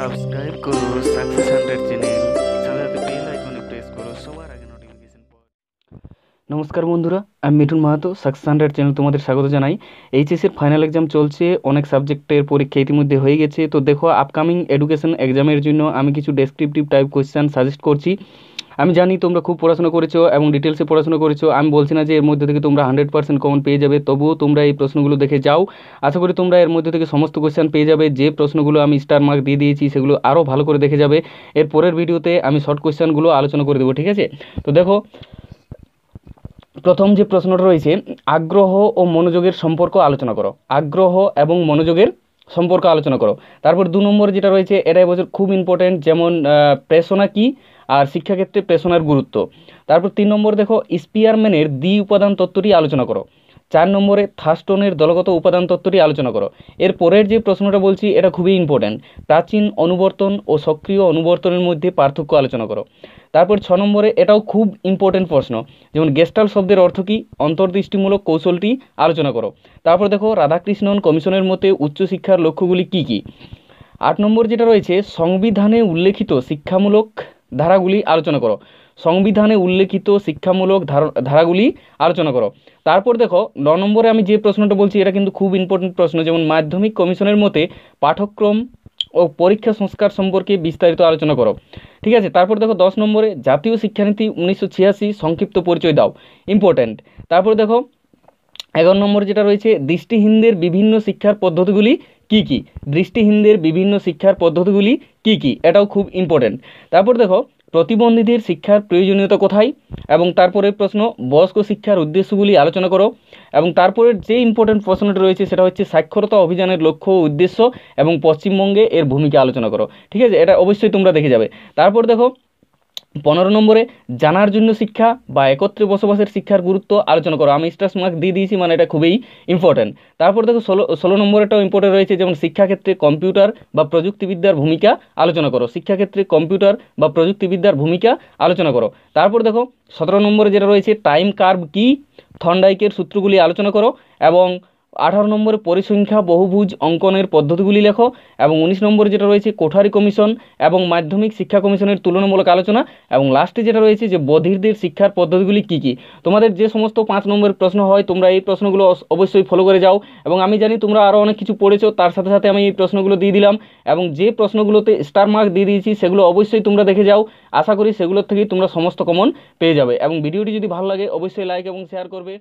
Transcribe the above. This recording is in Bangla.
সাবস্ক্রাইব করো, সাকসেস হান্ড্রেড চ্যানেল। সাথে বেল আইকনে প্রেস করো, সবার আগে নোটিফিকেশন নমস্কার বন্ধুরা, আমি Mithun Mahato, success hundred channel তোমাদের স্বাগত জানাই। এইচএসের ফাইনাল এক্সাম চলছে, অনেক সাবজেক্টের পরীক্ষা ইতিমধ্যে হয়ে গেছে। তো দেখো আপকামিং এডুকেশন এক্সামের জন্য আমি কিছু ডেসক্রিপটিভ টাইপ কোয়েশ্চেন সাজেস্ট করছি। আমি জানি তোমরা খুব পড়াশোনা করেছ এবং ডিটেলসে পড়াশোনা করেছ। আমি বলছি না যে এর মধ্যে থেকে তোমরা হান্ড্রেড পার্সেন্ট কমন পেয়ে যাবে, তবুও তোমরা এই প্রশ্নগুলো দেখে যাও। আশা করি তোমরা এর মধ্যে থেকে সমস্ত কোয়েশ্চেন পেয়ে যাবে। যে প্রশ্নগুলো আমি স্টার মার্ক দিয়ে দিয়েছি, সেগুলো আরও ভালো করে দেখে যাবে। এর পরের ভিডিওতে আমি শর্ট কোয়েশ্চেনগুলো আলোচনা করে দেবো, ঠিক আছে? তো দেখো, প্রথম যে প্রশ্নটা রয়েছে, আগ্রহ ও মনোযোগের সম্পর্ক আলোচনা করো। আগ্রহ এবং মনোযোগের সম্পর্ক আলোচনা করো। তারপর দু নম্বর যেটা রয়েছে এটা এবছর খুব ইম্পর্টেন্ট যেমন প্রেষণা কি আর শিক্ষাক্ষেত্রে প্রেষণার গুরুত্ব। তারপর তিন নম্বর দেখো স্পিয়ারম্যানের দ্বি উপাদান তত্ত্বটি আলোচনা করো। চার নম্বরে থাস্টনের দলগত উপাদান তত্ত্বটি আলোচনা করো। এর পরের যে প্রশ্নটা বলছি, এটা খুবই ইম্পর্ট্যান্ট প্রাচীন অনুবর্তন ও সক্রিয় অনুবর্তনের মধ্যে পার্থক্য আলোচনা করো। তারপর ছ নম্বরে, এটাও খুব ইম্পর্টেন্ট প্রশ্ন। যেমন গেস্টাল শব্দের অর্থ কী? অন্তর্দৃষ্টিমূলক কৌশলটি আলোচনা করো। তারপর দেখো, রাধাকৃষ্ণন কমিশনের মতে উচ্চশিক্ষার লক্ষ্যগুলি কী কী? আট নম্বর যেটা রয়েছে, সংবিধানে উল্লেখিত শিক্ষামূলক ধারাগুলি আলোচনা করো। সংবিধানে উল্লেখিত শিক্ষামূলক ধারাগুলি আলোচনা করো। তারপর দেখো, ন নম্বরে আমি যে প্রশ্নটা বলছি, এটা কিন্তু খুব ইম্পর্টেন্ট প্রশ্ন, যেমন মাধ্যমিক কমিশনের মতে পাঠ্যক্রম ও পরীক্ষা সংস্কার সম্পর্কে বিস্তারিত আলোচনা করো। ঠিক আছে, তারপর দেখো দশ নম্বরে, জাতীয় শিক্ষানীতি উনিশশো ছিয়াশি, সংক্ষিপ্ত পরিচয় দাও ইম্পর্ট্যান্ট তারপর দেখো, এগারো নম্বর যেটা রয়েছে, দৃষ্টিহীনদের বিভিন্ন শিক্ষার পদ্ধতিগুলি কি কি? দৃষ্টিহীনদের বিভিন্ন শিক্ষার পদ্ধতিগুলি কি কি? এটাও খুব ইম্পর্ট্যান্ট তারপর দেখো প্রতিবন্ধীদের শিক্ষার প্রয়োজনীয়তা কোথায়? এবং তারপরে প্রশ্ন, বয়স্ক শিক্ষার উদ্দেশ্যগুলি আলোচনা করো। এবং তারপরের যে ইম্পর্টেন্ট প্রশ্নটি রয়েছে সেটা হচ্ছে সাক্ষরতা অভিযানের লক্ষ্য উদ্দেশ্য এবং পশ্চিমবঙ্গে এর ভূমিকা আলোচনা করো। ঠিক আছে? এটা অবশ্যই তোমরা দেখে যাবে। তারপর দেখো পনেরো নম্বরে, জানার জন্য শিক্ষা বা একত্রে বসবাসের শিক্ষার গুরুত্ব আলোচনা করো। আমি স্টার্স মার্ক দিয়ে দিয়েছি মানে এটা খুবই ইম্পর্ট্যান্ট তারপর দেখো, ষোলো ষোলো নম্বরেটাও ইম্পর্টেন্ট রয়েছে, যেমন শিক্ষাক্ষেত্রে কম্পিউটার বা প্রযুক্তিবিদ্যার ভূমিকা আলোচনা করো। শিক্ষাক্ষেত্রে কম্পিউটার বা প্রযুক্তিবিদ্যার ভূমিকা আলোচনা করো। তারপর দেখো, সতেরো নম্বরে যেটা রয়েছে টাইম কার্ভ কী? থন্ডাইকের সূত্রগুলি আলোচনা করো এবং আঠারো নম্বরে পরিসংখ্যা বহুভুজ অঙ্কনের পদ্ধতিগুলি লেখো এবং উনিশ নম্বরে যেটা রয়েছে কোঠারি কমিশন এবং মাধ্যমিক শিক্ষা কমিশনের তুলনামূলক আলোচনা এবং লাস্টে যেটা রয়েছে যে বধিরদের শিক্ষার পদ্ধতিগুলি কী কী। তোমাদের যে সমস্ত পাঁচ নম্বরের প্রশ্ন হয়, তোমরা এই প্রশ্নগুলো অবশ্যই ফলো করে যাও এবং আমি জানি তোমরা আরও অনেক কিছু পড়েছো, তার সাথে সাথে আমি এই প্রশ্নগুলো দিয়ে দিলাম এবং যে প্রশ্নগুলোতে স্টার মার্ক দিয়ে দিয়েছি সেগুলো অবশ্যই তোমরা দেখে যাও। আশা করি সেগুলোর থেকেই তোমরা সমস্ত কমন পেয়ে যাবে এবং ভিডিওটি যদি ভালো লাগে, অবশ্যই লাইক এবং শেয়ার করবে।